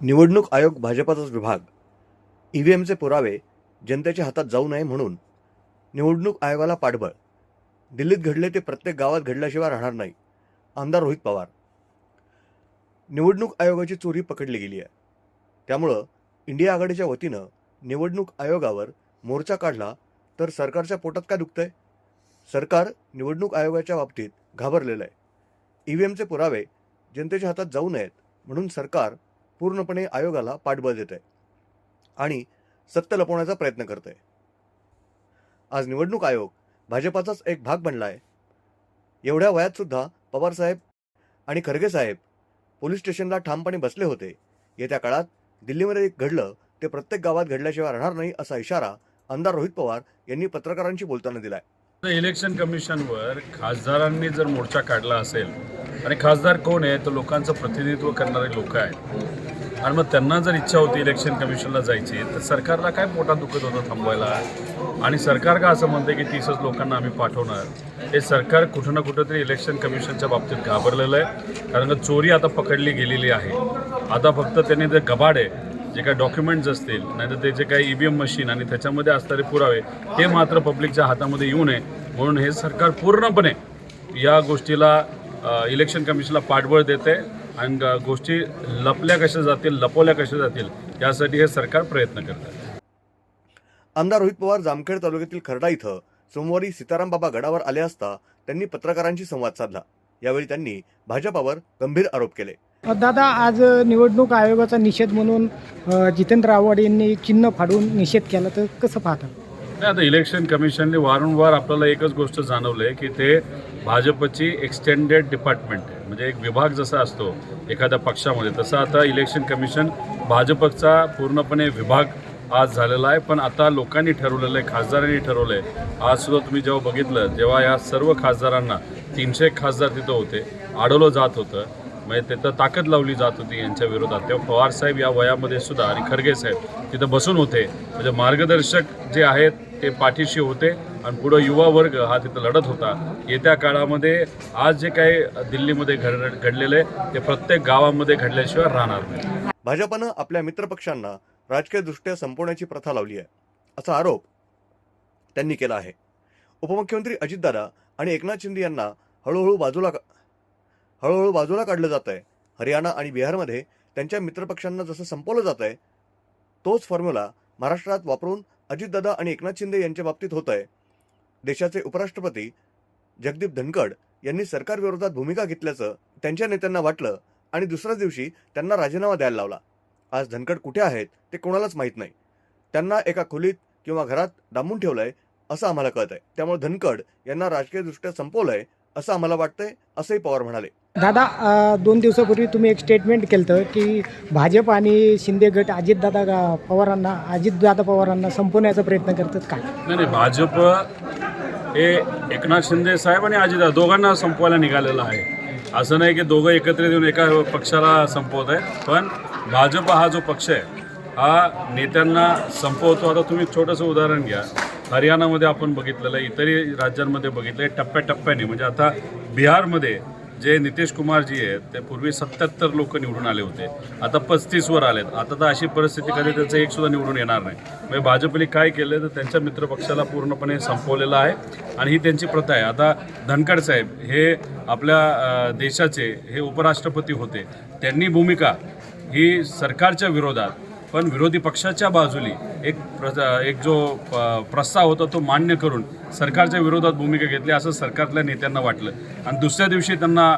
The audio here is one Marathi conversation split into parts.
निवडणूक आयोग भाजपाचाच विभाग. ई व्ही एमचे पुरावे जनतेच्या हातात जाऊ नये म्हणून निवडणूक आयोगाला पाठबळ. दिल्लीत घडले ते प्रत्येक गावात घडल्याशिवाय राहणार नाही. आमदार रोहित पवार. निवडणूक आयोगाची चोरी पकडली गेली आहे. त्यामुळं इंडिया आघाडीच्या वतीनं निवडणूक आयोगावर मोर्चा काढला तर सरकारच्या पोटात काय दुखतंय? सरकार निवडणूक आयोगाच्या बाबतीत घाबरलेलं आहे. ई व्ही एमचे पुरावे जनतेच्या हातात जाऊ नयेत म्हणून सरकार पूर्णपणे आयोगाला पाठबळ देत आहे आणि सत्य लपवण्याचा प्रयत्न करत आहे आज निवडणूक आयोग भाजपाचाच एक भाग बनला आहे एवढ्या वयात सुद्धा पवारसाहेब आणि खरगे साहेब पोलीस स्टेशनला ठामपणे बसले होते. येत्या काळात दिल्लीमध्ये घडलं ते प्रत्येक गावात घडल्याशिवाय राहणार नाही असा इशारा आमदार रोहित पवार यांनी पत्रकारांशी बोलताना दिलाय. इलेक्शन कमिशनवर खासदारांनी जर मोर्चा काढला असेल आणि खासदार कोण आहे तर लोकांचं प्रतिनिधित्व करणारे लोक आहेत. आणि मग त्यांना जर इच्छा होती इलेक्शन कमिशनला जायची तर सरकारला काय पोटात दुखत होतं थांबवायला? आणि सरकार का असं म्हणते की तीसच लोकांना आम्ही पाठवणार? हे सरकार कुठं ना कुठं तरी इलेक्शन कमिशनच्या बाबतीत घाबरलेलं आहे. कारण का चोरी आता पकडली गेलेली आहे. आता फक्त त्यांनी जे गबाड आहे जे काही डॉक्युमेंट्स असतील नाहीतर ते जे काही ईव्हीएम मशीन आणि त्याच्यामध्ये असणारे पुरावे हे मात्र पब्लिकच्या हातामध्ये येऊ नये. म्हणून हे सरकार पूर्णपणे या गोष्टीला इलेक्शन कमिशनला पाठबळ देते. आणि गोष्टी लपल्या कशा जातील लपवल्या कशा जातील यासाठी हे सरकार प्रयत्न करत आहे आमदार रोहित पवार जामखेड तालुक्यातील खर्डा इथं सोमवारी सीताराम बाबा गडावर आले असता त्यांनी पत्रकारांशी संवाद साधला. यावेळी त्यांनी भाजपावर गंभीर आरोप केले. दादा आज निवडणूक आयोगाचा निषेध म्हणून जितेंद्र आव्हाड यांनी चिन्ह फाडून निषेध केला तर कसं पाहता? नाही आता इलेक्शन कमिशनने वारंवार आपल्याला एकच गोष्ट जाणवलं आहे की ते भाजपची एक्सटेंडेड डिपार्टमेंट आहे. म्हणजे एक विभाग जसा असतो एखाद्या पक्षामध्ये तसं आता इलेक्शन कमिशन भाजपचा पूर्णपणे विभाग आज झालेला आहे. पण आता लोकांनी ठरवलेलं आहे खासदारांनी ठरवलं आहे आज सुद्धा तुम्ही जेव्हा बघितलं जेव्हा या सर्व खासदारांना तीनशे खासदार तिथं होते अडवलं जात होतं. म्हणजे तिथं ताकद लावली जात होती यांच्या विरोधात. तेव्हा पवार साहेब या वयामध्ये सुद्धा आणि खरगे साहेब तिथं बसून होते. म्हणजे मार्गदर्शक जे आहेत ते पाठीशी होते. आणि पुढं युवा वर्ग हा तिथं लढत होता. येत्या काळामध्ये आज जे काही दिल्लीमध्ये घड घडलेलं आहे ते प्रत्येक गावामध्ये घडल्याशिवाय राहणार नाही. भाजपानं आपल्या मित्रपक्षांना राजकीयदृष्ट्या संपवण्याची प्रथा लावली आहे असा आरोप त्यांनी केला आहे. उपमुख्यमंत्री अजितदादा आणि एकनाथ शिंदे यांना हळूहळू बाजूला हळूहळू बाजूला काढलं जात आहे. हरियाणा आणि बिहारमध्ये त्यांच्या मित्रपक्षांना जसं संपवलं जात आहे तोच फॉर्म्युला महाराष्ट्रात वापरून अजितदादा आणि एकनाथ शिंदे यांच्या बाबतीत होत आहे. देशाचे उपराष्ट्रपती जगदीप धनखड यांनी सरकारविरोधात भूमिका घेतल्याचं त्यांच्या नेत्यांना वाटलं आणि दुसऱ्याच दिवशी त्यांना राजीनामा द्यायला लावला. आज धनखड कुठे आहेत ते कोणालाच माहीत नाही. त्यांना एका खोलीत किंवा घरात डांबून ठेवलंय असं आम्हाला कळत आहे त्यामुळे धनखड यांना राजकीयदृष्ट्या संपवलंय असं आम्हाला वाटतंय असंही पवार म्हणाले. दादा दोन दिवसापूर्वी तुम्ही एक स्टेटमेंट केलं होतं की भाजप आणि शिंदे गट अजितदादा पवारांना अजितदादा पवारांना संपवण्याचा प्रयत्न करतात काय नाही नाही भाजप हे एकनाथ शिंदे साहेब आणि अजित दोघांना संपवायला निघालेलं आहे. असं नाही की दोघं एकत्रित येऊन एका पक्षाला संपवत आहे पण भाजप हा जो पक्ष आहे हा नेत्यांना संपवतो. आता तुम्ही छोटंसं उदाहरण घ्या. हरियाणामध्ये आपण बघितलेलं आहे इतरही राज्यांमध्ये बघितलं आहे टप्प्याटप्प्याने. म्हणजे आता बिहारमध्ये जे नितीश कुमारजी आहेत ते पूर्वी सत्याहत्तर लोक निवडून आले होते. आता पस्तीसवर आलेत. आता तर अशी परिस्थिती कधी त्यांचं एक सुद्धा निवडून येणार नाही. म्हणजे भाजपने काय केलं तर त्यांच्या मित्रपक्षाला पूर्णपणे संपवलेलं आहे आणि ही त्यांची प्रथा आहे. आता धनखड साहेब हे आपल्या देशाचे हे उपराष्ट्रपती होते. त्यांनी भूमिका ही सरकारच्या विरोधात पण विरोधी पक्षाच्या बाजूली एक प्र एक जो प- प्रस्ताव होता तो मान्य करून सरकारच्या विरोधात भूमिका घेतली असं सरकारतल्या नेत्यांना वाटलं. आणि दुसऱ्या दिवशी त्यांना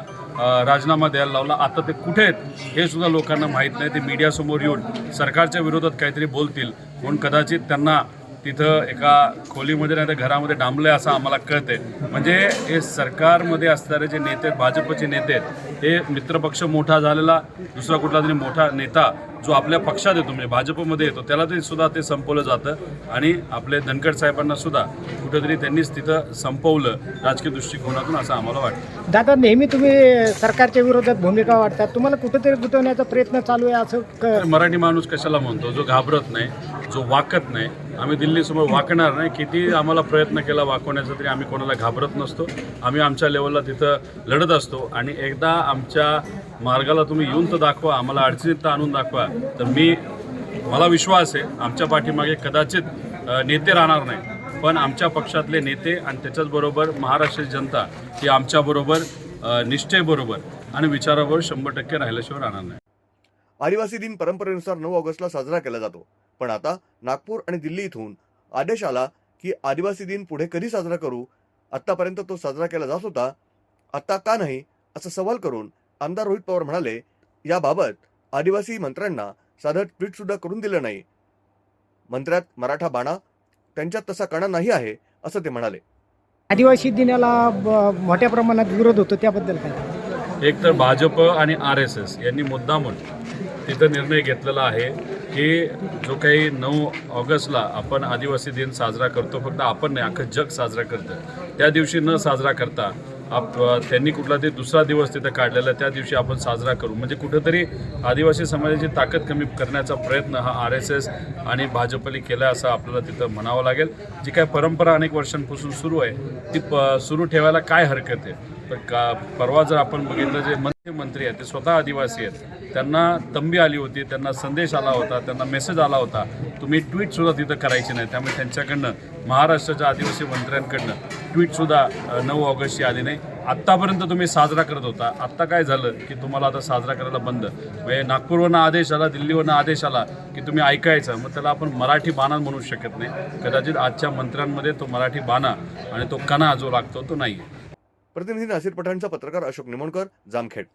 राजीनामा द्यायला लावला. आता ते कुठे आहेत हे सुद्धा लोकांना माहीत नाही. ते मीडियासमोर येऊन सरकारच्या विरोधात काहीतरी बोलतील. म्हणून कदाचित त्यांना तिथं एका खोलीमध्ये नाही तर घरामध्ये डांबलं असं आम्हाला कळतंय. म्हणजे हे सरकारमध्ये असणारे जे नेते आहेत भाजपचे नेते आहेत हे मित्रपक्ष मोठा झालेला दुसरा कुठला तरी मोठा नेता जो आपल्या पक्षात येतो म्हणजे भाजपमध्ये येतो त्याला तरी सुद्धा ते संपवलं जातं. आणि आपले धनखड साहेबांना सुद्धा कुठेतरी त्यांनीच तिथं संपवलं राजकीय दृष्टिकोनातून असं आम्हाला वाटतं. दादा नेहमी तुम्ही सरकारच्या विरोधात भूमिका वाटतात तुम्हाला कुठेतरी गुंतवण्याचा प्रयत्न चालू आहे असं मराठी माणूस कशाला म्हणतो? जो घाबरत नाही जो वाकत नाही आम्ही दिल्लीसमोर वाकणार नाही. किती आम्हाला प्रयत्न केला वाकवण्याचा तरी आम्ही कोणाला घाबरत नसतो. आम्ही आमच्या लेवलला तिथं लढत असतो. आणि एकदा आमच्या मार्गाला तुम्ही येऊन तर दाखवा. आम्हाला अडचणीत तर आणून दाखवा. तर मी मला विश्वास आहे आमच्या पाठीमागे कदाचित नेते राहणार नाही. पण आमच्या पक्षातले नेते आणि त्याच्याचबरोबर महाराष्ट्राची जनता ही आमच्याबरोबर निष्ठेबरोबर आणि विचाराबरोबर शंभर टक्के राहिल्याशिवाय राहणार नाही. आदिवासी दिन परंपरेनुसार नऊ ऑगस्टला साजरा केला जातो. पण आता नागपूर आणि दिल्ली इथून आदेश आला की आदिवासी दिन पुढे कधी साजरा करू? आत्तापर्यंत तो साजरा केला जात होता. आता का नाही? असा सवाल करून आमदार रोहित पवार म्हणाले याबाबत आदिवासी मंत्र्यांना साधं ट्विट सुद्धा करून दिलं नाही. मंत्र्यात मराठा बाणा त्यांच्यात तसा कणा नाही आहे असं ते म्हणाले. आदिवासी दिनाला मोठ्या प्रमाणात विरोध होतो त्याबद्दल काय? एक तर भाजप आणि आर एस एस यांनी मुद्दामून तिथं निर्णय घेतलेला आहे. की जो काही नऊ ऑगस्टला आपण आदिवासी दिन साजरा करतो फक्त आपण नाही अख्खं जग साजरा करतं. त्या दिवशी न साजरा करता आप त्यांनी कुठला ते दुसरा दिवस तिथं काढलेला त्या दिवशी आपण साजरा करू. म्हणजे कुठंतरी आदिवासी समाजाची ताकद कमी करण्याचा प्रयत्न हा आर एस एस आणि भाजपने केला असं आपल्याला तिथं म्हणावं लागेल. जी काय परंपरा अनेक वर्षांपासून सुरू आहे ती प सुरू ठेवायला काय हरकत आहे? तर का परवा जर आपण बघितलं जे मंत्री आहेत ते स्वतः आदिवासी आहेत. त्यांना तंबी आली होती त्यांना संदेश आला होता त्यांना मेसेज आला होता. तुम्ही ट्विटसुद्धा तिथं करायची नाही. त्यामुळे त्यांच्याकडनं महाराष्ट्राच्या आदिवासी मंत्र्यांकडनं ट्विटसुद्धा नऊ ऑगस्टची आली नाही. आत्तापर्यंत तुम्ही साजरा करत होता. आत्ता काय झालं की तुम्हाला आता साजरा करायला बंद. म्हणजे नागपूरवरनं आदेश आला दिल्लीवरनं आदेश आला की तुम्ही ऐकायचं. मग त्याला आपण मराठी बाणा म्हणू शकत नाही. कदाचित आजच्या मंत्र्यांमध्ये तो मराठी बाणा आणि तो कणा जो लागतो तो नाही प्रतिनिधी नासिर पठाणचा पत्रकार अशोक निमोणकर जामखेड.